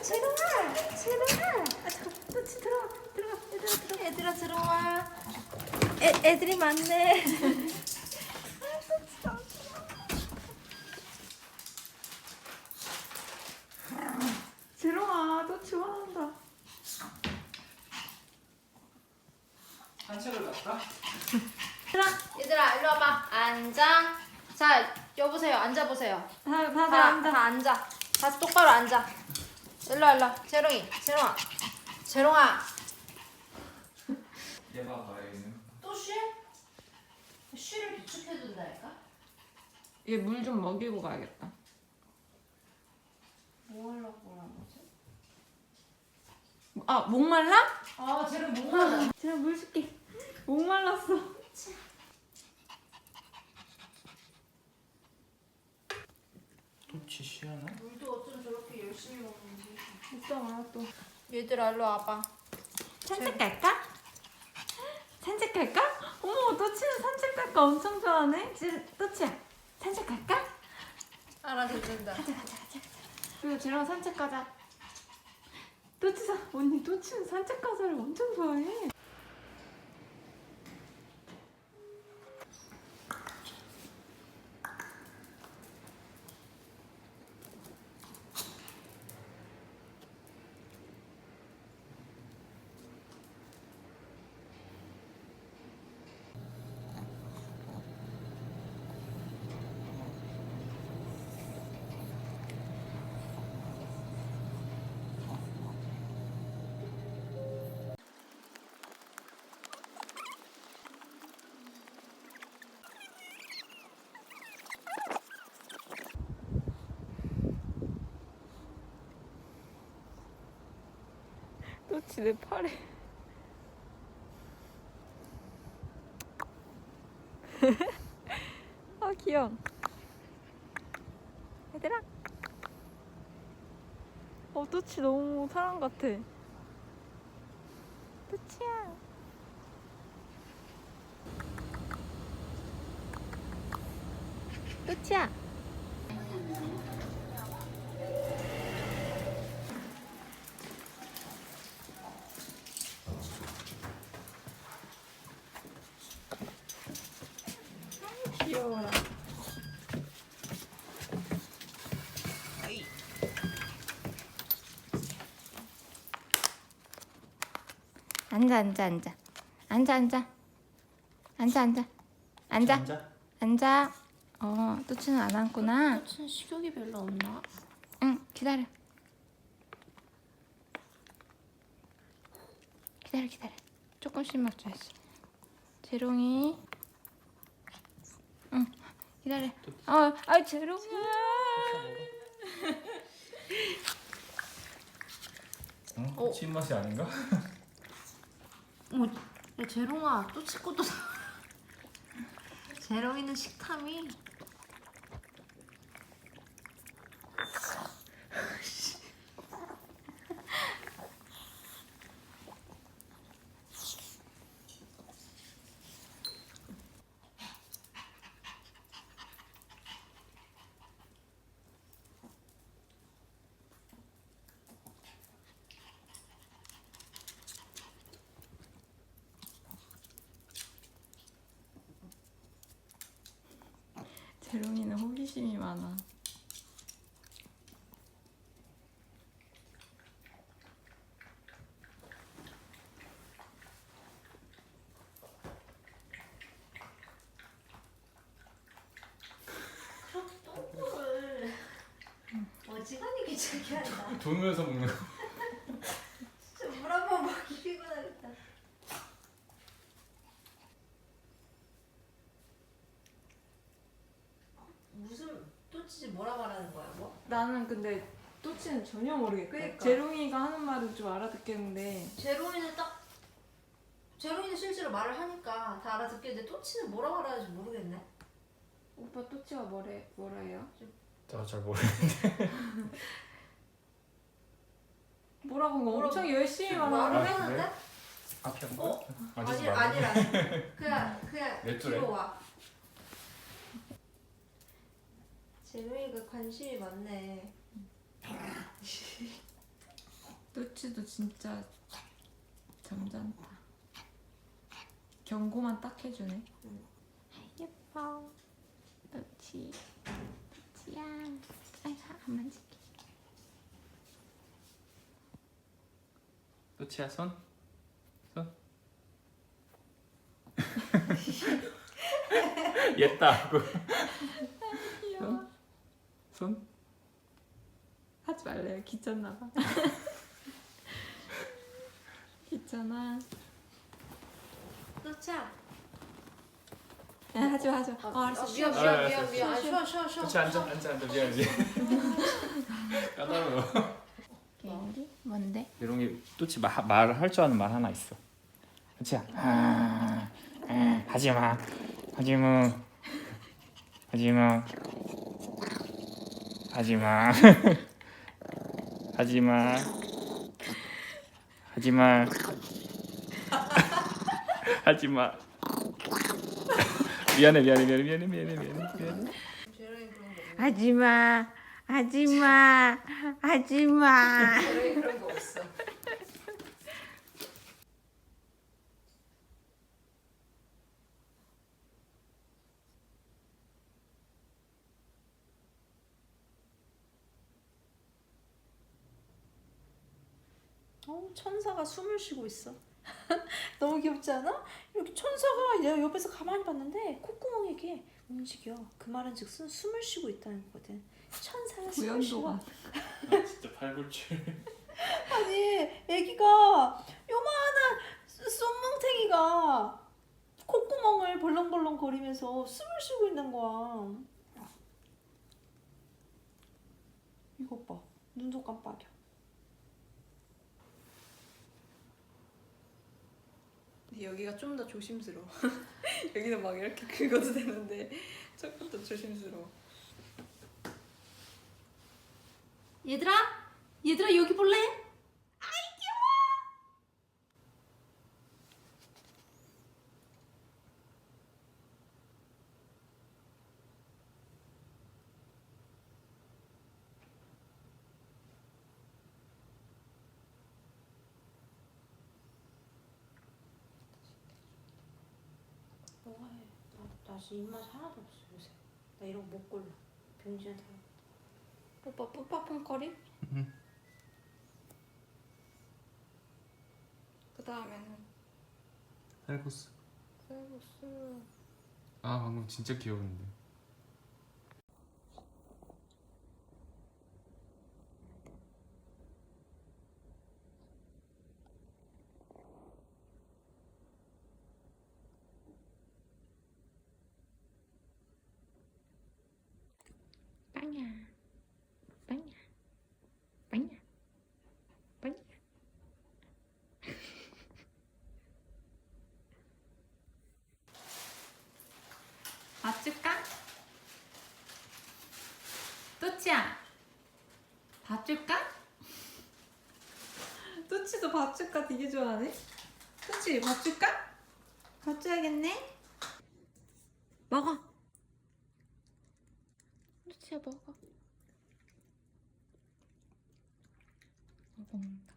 제롱아, 제롱아. 아, 잠깐, 또치 들어와, 들어와, 얘들아 들어와. 얘들아 들어와. 애, 애들이 많네. 제롱아 또 좋아한다 산책을 갈까? 얘들아, 얘들아 일로 와봐. 앉아. 자, 여보세요. 앉아 보세요. 다, 다들 다, 앉아 다 앉아. 다 똑바로 앉아. 일로 와, 일로 와. 재롱이, 재롱아. 재롱아. 얘가 가야겠네. 또 쉬? 쉬를 비축해둔다니까? 얘 물 좀 먹이고 가야겠다 뭐 하려고 그러는 거지? 아 목말라? 아, 쟤는 목마르다. 제가 물 줄게 목말랐어 또치 쉬하나? 물도 어쩜 저렇게 열심히 먹는 지. 있잖아 또 얘들아, 일로 와봐. 산책 갈까? 산책 갈까? 어머 또치는 산책 갈까 엄청 좋아하네 지- 또치야 산책 갈까? 알아듣는다. 가자 가자 가자 그리고 쟤랑 산책 가자 또치 사 언니 또치는 산책 가서를 엄청 좋아해 또치 내 팔에. 아 귀여워. 얘들아. 어 또치 너무 사람 같아. 또치야. 또치야 앉아 앉아 앉아. 앉아 앉아. 앉아 앉아. 앉아. 앉아. 앉아. 어 또치는 안 앉구나. 무슨 식욕이 별로 없나? 응 기다려. 기다려 기다려. 조금씩만 줘야지 재롱이. 응 기다려. 어 아 재롱아. 응? 어. 신맛이 아닌가? 어, 야, 재롱아, 또 치고 또. 재롱이는 식탐이. 재롱이는 호기심이 많아 똥꼬를 어지간히 귀찮게 한다. 돌면서 먹는 거. 진짜 물 한 번 먹기 피곤하겠다. 무슨 또치 뭐라 말하는 거야 뭐? 나는 근데 또치는 전혀 모르겠다 그러니까. 재롱이가 하는 말은 좀 알아듣겠는데 제로이는 딱 제로이는 실제로 말을 하니까 다 알아듣겠는데 또치는 뭐라 말하는지 모르겠네. 오빠 또치가 뭐래, 뭐라 해요? 나잘 모르. 뭐라고 뭐 뭐라고? 엄청 열심히 말을 말하는데 아, 하는데 앞에 한 어? 거야? 아니 아니지 아니라 그냥 그냥 내 줄에? 뒤로 와. 제로이가 관심이 많네. 또치도 진짜 점잖다. 경고만 딱 해주네. 예뻐. 또치. 또치야. 아이, 안 만질게. 또치야 손? 손? 옛다 하고. 손? 하지 말래요. 귀찮나 봐. 귀찮아. 또치야. 야, 하지 마, 하지 마. 어, 알았어. 쉬어, 미안 쉬어. 미안 아, 미안 미안. 아, 쉬어, 쉬어 쉬어. 또치 앉아 앉아 앉아 미안해 까다로워 게임기? 뭔데? 이런 게 또치 말, 말을 할줄 아는 말 하나 있어 또치야 아, 아, 하지마 하지마 하지마 하지마 하지마 하지마 하지마 미안해 미안해 미안해 미안해 미안해 미안해. 하지마, 하지마, 하지마. 그런 거 없어. 어, 천사가 숨을 쉬고 있어. 너무 귀엽지 않아? 이렇게 천사가 내가 옆에서 가만히 봤는데 콧구멍이 이렇게 움직여. 그 말은 즉슨 숨을 쉬고 있다는 거거든. 천사가 숨을. 구연도가. 아 진짜 팔불출 아니 애기가 요만한 쏘- 쏨뭉탱이가 콧구멍을 벌렁벌렁 거리면서 숨을 쉬고 있는 거야 이것 봐 눈도 깜빡여 근데 여기가 좀 더 조심스러워. 여기는 막 이렇게 긁어도 되는데 조금 더 조심스러워. 얘들아? 얘들아 여기 볼래? 너가 해. 나, 나 지금 입맛 하나도 없어 요새. 나 이런 거 못 골라. 병진한테. 오빠 뿌빠펑거림? 그 다음에는 살고스 쌀국수. 아 방금 진짜 귀여웠는데 빵야, 빵야, 빵야, 빵야. 밥 줄까? 또치야, 밥 줄까? 또치도 밥 줄까 되게 좋아하네. 또치 밥 줄까? 밥 줘야겠네. 먹어. 또치야 먹어. 어, 먹는다.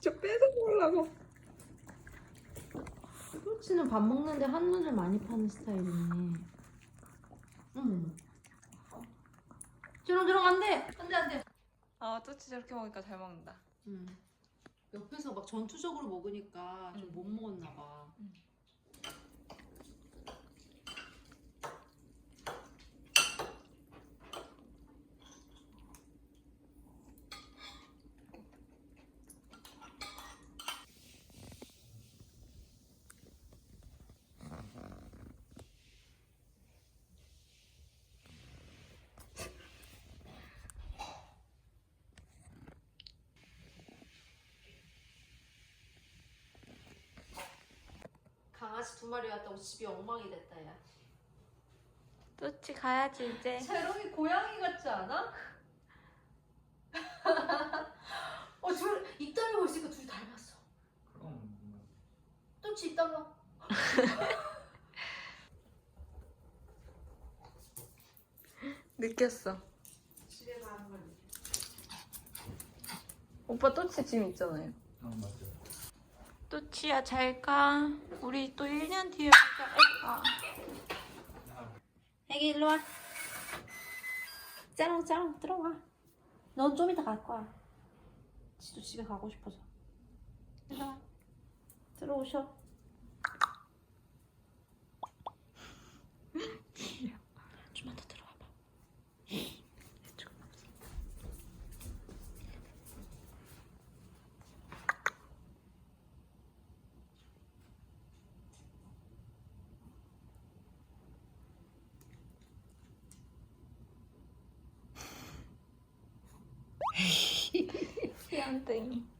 저 뺏어 먹으려고. 토치는 밥 먹는데 한눈을 많이 파는 스타일이네. 응. 저렁저렁 안 돼! 안 돼, 안 돼! 아, 또치 저렇게 먹으니까 잘 먹는다. 응. 옆에서 막 전투적으로 먹으니까 좀 응. 못 먹었나 봐. 강아지 두 마리 왔다고 집이 엉망이 됐다, 야. 또치 가야지 이제. 재롱이 고양이 같지 않아? 어, 둘, 입 다물고 있으니까 둘이 닮았어. 그럼 또치 있다가. 느꼈어. 집에 가는 걸 느꼈어. 오빠 또치 짐 있잖아요. 어 맞아. 또치야 잘 가. 우리 또 1년 뒤에 보자. 아. 애기 일로 와. 짜랑 짜랑 들어와. 넌 좀 이따 갈 거야. 지도 집에 가고 싶어서. 일로 와. 들어오셔. tem.